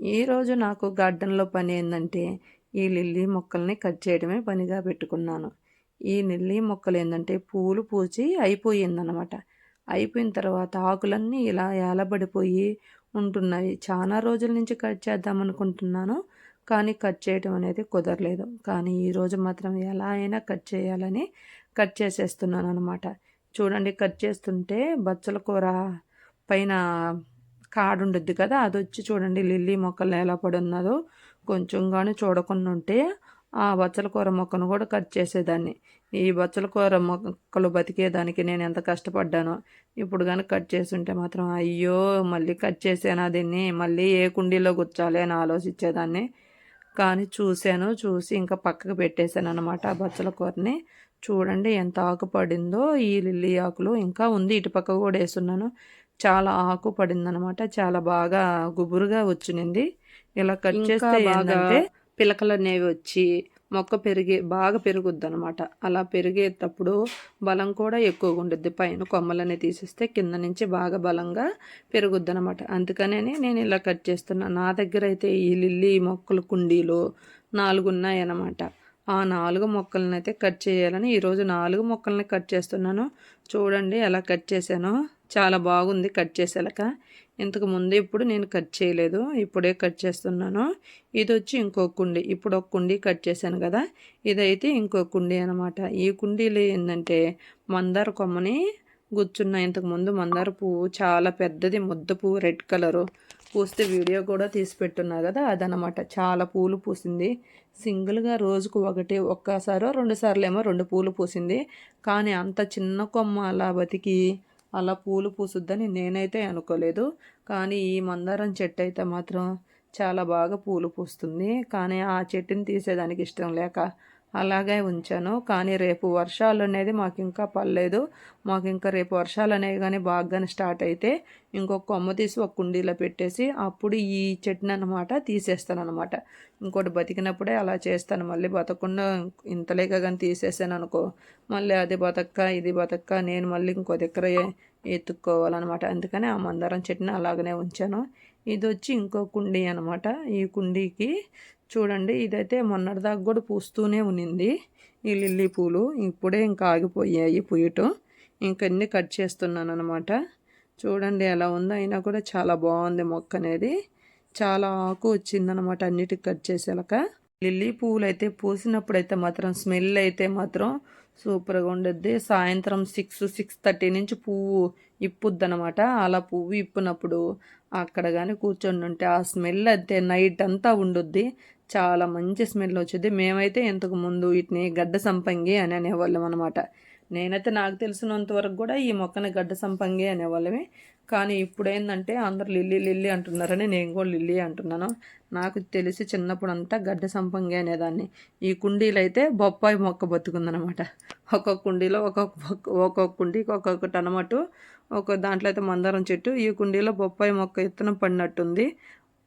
ఈరోజు నాకు గార్డెన్లో పని ఏంటంటే ఈ లిల్లీ మొక్కల్ని కట్ చేయడమే పనిగా పెట్టుకున్నాను. ఈ లిల్లీ మొక్కలు ఏంటంటే పూలు పూచి అయిపోయిందనమాట అయిపోయిన తర్వాత ఆకులన్నీ ఇలా ఏలబడిపోయి ఉంటున్నాయి. చాలా రోజుల నుంచి కట్ చేద్దాం అనుకుంటున్నాను కానీ కట్ చేయడం అనేది కుదరలేదు. కానీ ఈరోజు మాత్రం ఎలా అయినా కట్ చేయాలని కట్ చేసేస్తున్నాను అనమాట చూడండి కట్ చేస్తుంటే బచ్చల కూర పైన కాడు ఉండుద్ది కదా అది వచ్చి చూడండి లిల్లీ మొక్కలు ఎలా పడున్నదో. కొంచెంగానే కొంచెం కానీ చూడకుండా ఉంటే ఆ బచ్చల కూర మొక్కను కూడా కట్ చేసేదాన్ని. ఈ బచ్చల కూర మొక్కలు బతికేదానికి నేను ఎంత కష్టపడ్డానో. ఇప్పుడు కానీ కట్ చేసి ఉంటే మాత్రం అయ్యో మళ్ళీ కట్ చేసాను దీన్ని? మళ్ళీ ఏ కుండీలో గుచ్చాలి అని ఆలోచించేదాన్ని. కానీ చూశాను చూసి ఇంకా పక్కకు పెట్టేశాను అనమాట ఆ బచ్చల కూరని. చూడండి ఎంత ఆకు పడిందో ఈ లిల్లీ ఆకులు. ఇంకా ఉంది ఇటు పక్క కూడా వేస్తున్నాను చాలా ఆకు పడిందనమాట చాలా బాగా గుబురుగా వచ్చింది ఇలా కట్ చేస్తే ఏంటంటే పిలకలు అనేవి వచ్చి మొక్క పెరిగే బాగా పెరుగుద్ది అనమాట అలా పెరిగేటప్పుడు బలం కూడా ఎక్కువగా ఉంటుంది పైన కొమ్మలనే తీసేస్తే కింద నుంచి బాగా బలంగా పెరుగుద్ది అనమాట అందుకనే నేను ఇలా కట్ చేస్తున్నాను నా దగ్గర అయితే ఈ లిల్లీ మొక్కలు కుండీలు నాలుగు ఉన్నాయన్నమాట ఆ నాలుగు మొక్కలను అయితే కట్ చేయాలని ఈరోజు నాలుగు మొక్కల్ని కట్ చేస్తున్నాను. చూడండి ఎలా కట్ చేశానో. చాలా బాగుంది కట్ చేసేలాక. ఇంతకు ముందు ఇప్పుడు నేను కట్ చేయలేదు. ఇప్పుడే కట్ చేస్తున్నాను. ఇది వచ్చి ఇంకో కుండీ. ఇప్పుడు ఒక కుండీ కట్ చేశాను కదా. ఇదైతే ఇంకో కుండీ అనమాట ఈ కుండీలు ఏంటంటే మందార కొమ్మని గుచ్చున్న ఇంతకు ముందు మందార పువ్వు చాలా పెద్దది ముద్ద పువ్వు రెడ్ కలరు పూస్తే వీడియో కూడా తీసి పెట్టున్నా కదా అదనమాట చాలా పూలు పూసింది. సింగిల్గా రోజుకు ఒకటి ఒక్కసారో రెండు సార్లు ఏమో రెండు పూలు పూసింది. కానీ అంత చిన్న కొమ్మ అలా బతికి అలా పూలు పూసుద్దని నేనైతే అనుకోలేదు. కానీ ఈ మందారం చెట్టు అయితే మాత్రం చాలా బాగా పూలు పూస్తుంది. కానీ ఆ చెట్టుని తీసేదానికి ఇష్టం లేక అలాగే ఉంచాను. కానీ రేపు వర్షాలు అనేది మాకు ఇంకా పర్లేదు మాకు ఇంకా రేపు వర్షాలు అనేవి కానీ బాగానే స్టార్ట్ అయితే ఇంకొక కొమ్మ తీసి ఒక కుండీలో పెట్టేసి అప్పుడు ఈ చెట్టుని అనమాట తీసేస్తాను అనమాట ఇంకోటి బతికినప్పుడే అలా చేస్తాను. మళ్ళీ బతకుండా ఇంతలేక కానీ తీసేసాను అనుకో మళ్ళీ అది బతక్క ఇది బతక్క నేను మళ్ళీ ఇంకో దగ్గర ఎత్తుక్కోవాలన్నమాట. అందుకని ఆ మందారం చెట్టుని అలాగనే ఉంచాను. ఇది వచ్చి ఇంకో కుండీ అనమాట ఈ కుండీకి చూడండి ఇదైతే మొన్నటిదాకా కూడా పూస్తూనే ఉన్నింది ఈ లిల్లీ పూలు. ఇప్పుడే ఇంకా ఆగిపోయాయి పూయటం. ఇంకన్నీ కట్ చేస్తున్నాను అనమాట చూడండి ఎలా ఉందో అయినా కూడా చాలా బాగుంది మొక్క అనేది. చాలా ఆకు వచ్చిందనమాట అన్నిటికి కట్ చేసాక లిల్లీ పువ్వులు అయితే పూసినప్పుడు అయితే మాత్రం స్మెల్ అయితే మాత్రం సూపర్గా ఉండద్ది సాయంత్రం సిక్స్ సిక్స్ థర్టీ నుంచి పువ్వు ఇప్పుద్ది అనమాట అలా పువ్వు ఇప్పినప్పుడు అక్కడ కానీ కూర్చొని ఉంటే ఆ స్మెల్ అయితే నైట్ అంతా ఉండుద్ది. చాలా మంచి స్మెల్ వచ్చింది. మేమైతే ఇంతకు ముందు వీటిని గడ్డ సంపంగి అని అనేవాళ్ళం అనమాట నేనైతే నాకు తెలిసినంత వరకు కూడా ఈ మొక్కని గడ్డ సంపంగి అనేవాళ్ళమే. కానీ ఇప్పుడు ఏంటంటే అందరు లిల్లీ లిల్లీ అంటున్నారని నేను కూడా లిల్లీ అంటున్నాను. నాకు తెలిసి చిన్నప్పుడు అంతా గడ్డ సంపంగి అనేదాన్ని. ఈ కుండీలు అయితే బొప్పాయి మొక్క బతుకుందనమాట ఒక్కొక్క కుండీలో ఒక్కొక్క ఒక్కొక్క కుండీకి ఒక్కొక్కటి అనమాట ఒక దాంట్లో అయితే మందారం చెట్టు ఈ కుండీలో బొప్పాయి మొక్క ఇత్తనం పడినట్టుంది.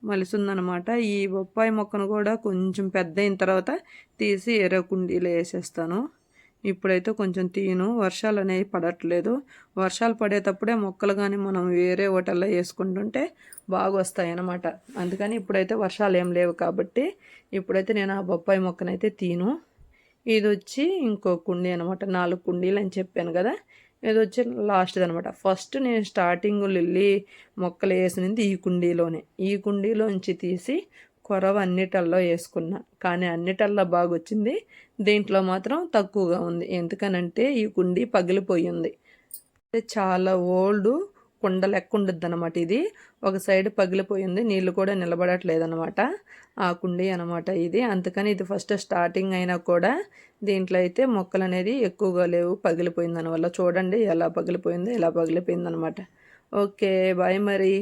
మలిసిందనమాట. ఈ బొప్పాయి మొక్కను కూడా కొంచెం పెద్ద అయిన తర్వాత తీసి ఎర్ర కుండీలో వేసేస్తాను. ఇప్పుడైతే కొంచెం తీను వర్షాలు అనేవి పడట్లేదు. వర్షాలు పడేటప్పుడే మొక్కలు కానీ మనం వేరే హోటల్లో వేసుకుంటుంటే బాగా వస్తాయి అన్నమాట అందుకని ఇప్పుడైతే వర్షాలు ఏం లేవు కాబట్టి ఇప్పుడైతే నేను ఆ బొప్పాయి మొక్కనైతే తీను. ఇది వచ్చి ఇంకో కుండీ అనమాట. నాలుగు కుండీలు అని చెప్పాను కదా. ఇది వచ్చి లాస్ట్ది అనమాట ఫస్ట్ నేను స్టార్టింగ్ లిల్లీ మొక్కలు వేసినది ఈ కుండీలోనే. ఈ కుండీలోంచి తీసి కొరవ అన్నిటల్లో వేసుకున్నా. కానీ అన్నిటల్లో బాగా వచ్చింది దీంట్లో మాత్రం తక్కువగా ఉంది. ఎందుకనంటే ఈ కుండీ పగిలిపోయింది. చాలా ఓల్డ్ కుండ లెక్క ఉండద్ది అనమాట ఇది. ఒక సైడ్ పగిలిపోయింది నీళ్ళు కూడా నిలబడట్లేదు అనమాట ఆ కుండీ అనమాట ఇది. అందుకని ఇది ఫస్ట్ స్టార్టింగ్ అయినా కూడా దీంట్లో అయితే మొక్కలు అనేది ఎక్కువగా లేవు పగిలిపోయింది వల్ల చూడండి ఎలా పగిలిపోయిందో ఎలా పగిలిపోయింది అనమాట ఓకే బాయ్ మరి.